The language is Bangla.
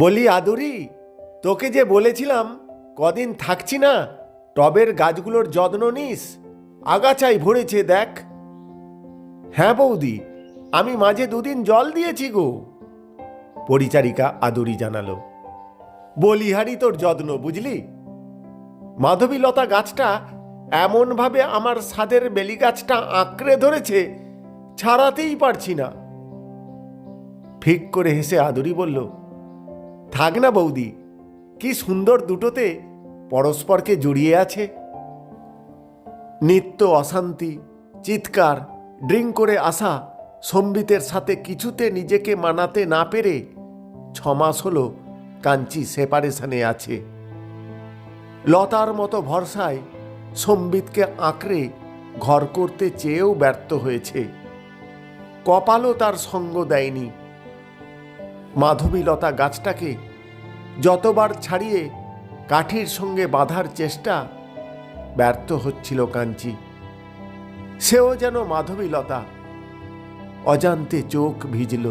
বলি, আদুরি, তোকে যে বলেছিলাম, কদিন থাকছি না, টবের গাছগুলোর যত্ন নিস আগাছাই ভরেছে দেখ। হ্যাঁ বৌদি, আমি মাঝে দুদিন জল দিয়েছি গো। পরিচারিকা আদুরি জানালো, বলিহারি তোর যত্ন, বুঝলি? মাধবীলতা গাছটা এমনভাবে আমার সাদের বেলি গাছটা আঁকড়ে ধরেছে, ছাড়াতেই পারছি না। ফিক করে হেসে আদুরি বলল থাক না বৌদি, কি সুন্দর দুটোতে পরস্পরকে জড়িয়ে আছে। নিত্য অশান্তি, চিৎকার, ড্রিঙ্ক করে আসা, সম্বিতের সাথে কিছুতে নিজেকে মানাতে না পেরে ছমাস হলো কাঞ্চি সেপারেশনে আছে। লতার মতো ভরসায় সম্বিতকে আঁকড়ে ঘর করতে চেয়েও ব্যর্থ হয়েছে। কপালও তার সঙ্গ দেয়নি। মাধবীলতা গাছটাকে যতবার ছাড়িয়ে কাঠির সঙ্গে বাঁধার চেষ্টা ব্যর্থ হচ্ছিল কাঞ্চি। সেও যেন মাধবীলতা অজান্তে চোখ ভিজল।